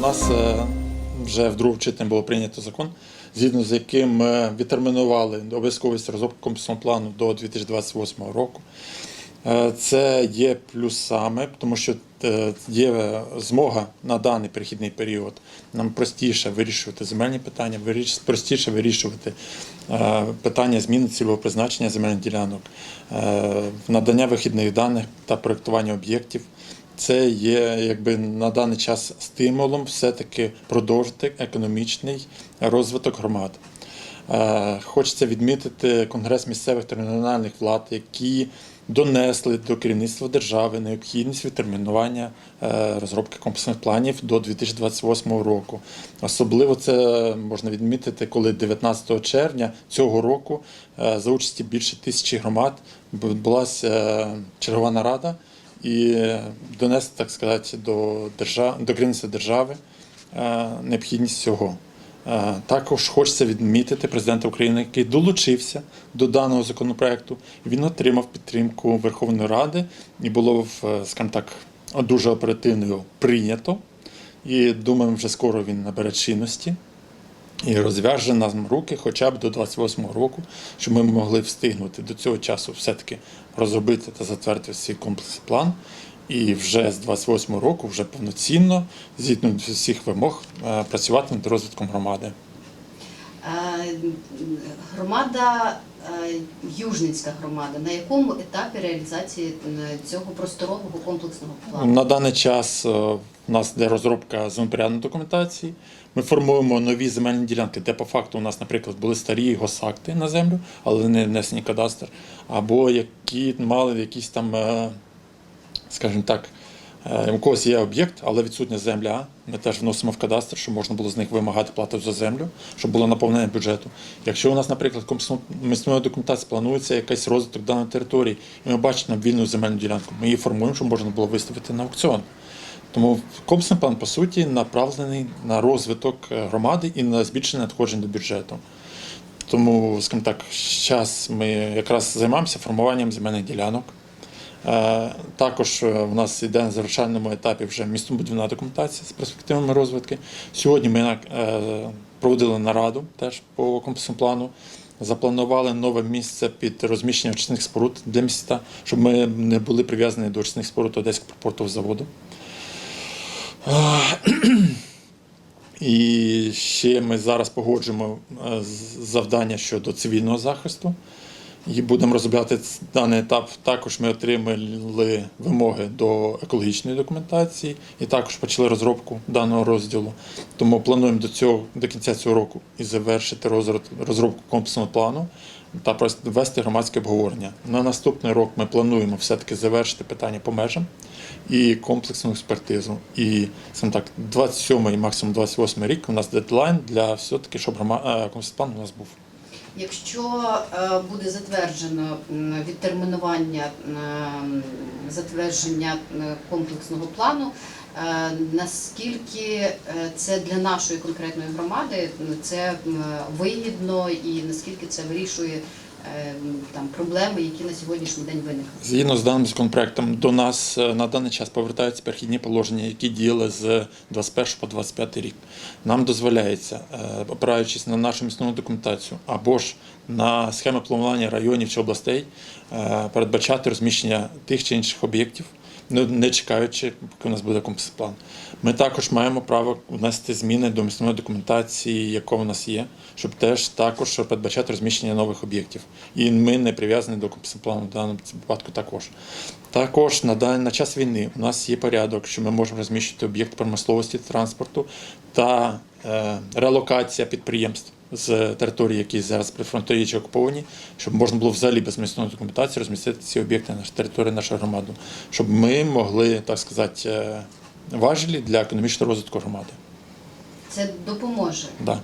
нас е, вже в другому читанні було прийнято закон, згідно з яким ми відтермінували обов'язковість розробки комплексного плану до 2028 року. Е, Це є плюсами, тому що е, є змога на даний перехідний період нам простіше вирішувати земельні питання, простіше вирішувати питання зміни цільового призначення земельних ділянок, надання вихідних даних та проєктування об'єктів. Це є якби на даний час стимулом все-таки продовжити економічний розвиток громад. Е, Хочеться відмітити Конгрес місцевих та регіональних влад, які донесли до керівництва держави необхідність відтермінування е, розробки комплексних планів до 2028 року. Особливо це можна відмітити, коли 19 червня цього року е, за участі більше тисячі громад відбулася чергова нарада і донести, так сказати, до держави, до керівництва держави е, необхідність цього. Е, Також хочеться відмітити президента України, який долучився до даного законопроекту. Він отримав підтримку Верховної Ради і було, в, е, скажімо так, дуже оперативно прийнято. І думаємо, вже скоро він набере чинності і розв'яже нам руки хоча б до 28-го року, щоб ми могли встигнути до цього часу все-таки розробити та затвердити свій комплексний план. І вже з 28-го року вже повноцінно, згідно всіх вимог, е, працювати над розвитком громади. Е, Громада, Южницька громада, на якому етапі реалізації е, цього просторового комплексного плану? На даний час е, у нас йде розробка землепорядної документації. Ми формуємо нові земельні ділянки, де по факту у нас, наприклад, були старі госакти на землю, але не внесені кадастр, або які мали якісь там, е, скажімо так, е, когось є об'єкт, але відсутня земля. Ми теж вносимо в кадастр, щоб можна було з них вимагати плату за землю, щоб було наповнення бюджету. Якщо у нас, наприклад, комісійною документації планується якийсь розвиток даної території, і ми бачимо вільну земельну ділянку, ми її формуємо, щоб можна було виставити на аукціон. Тому комплексний план, по суті, направлений на розвиток е, громади і на збільшення надходжень до бюджету. Тому, скажімо так, зараз ми якраз займаємося формуванням земельних ділянок. Е, Також е, в нас йде на завершальному етапі вже містобудівна документація з перспективами розвитку. Сьогодні ми е, проводили нараду теж по комплексному плану. Запланували нове місце під розміщення очисних споруд для міста, щоб ми не були прив'язані до очисних споруд Одеського портового заводу. І ще ми зараз погоджуємо завдання щодо цивільного захисту. І будемо розробляти даний етап. Також ми отримали вимоги до екологічної документації і також почали розробку даного розділу. Тому плануємо до цього до кінця цього року і завершити розробку комплексного плану та вести громадське обговорення. На наступний рок ми плануємо все-таки завершити питання по межам і комплексну експертизу. І скажімо так, 27 і максимум 28 рік у нас дедлайн для все-таки, щоб е, комплексний план у нас був. Якщо е, буде затверджено відтермінування м, затвердження комплексного плану, е, наскільки е, це для нашої конкретної громади це вигідно і наскільки це вирішує е, там проблеми, які на сьогоднішній день виникли? Згідно з даним законопроектом, до нас е, на даний час повертаються перехідні положення, які діяли з 21 по 25 рік. Нам дозволяється, е, опираючись на нашу місну документацію або ж на схеми планування районів чи областей, е, передбачати розміщення тих чи інших об'єктів, не- не чекаючи, поки у нас буде комплексний план. Ми також маємо право внести зміни до місної документації, яка у нас є, щоб теж також передбачати розміщення нових об'єктів. І ми не прив'язані до комплексного плану в даному випадку також. Також на, дан- на час війни у нас є порядок, що ми можемо розміщувати об'єкти промисловості транспорту та е, релокація підприємств з території, які зараз прифронтові чи окуповані, щоб можна було взагалі без місцевої документації розмістити ці об'єкти на території нашої громади, щоб ми могли, так сказати, е, важелі для економічного розвитку громади. Це допоможе. Да.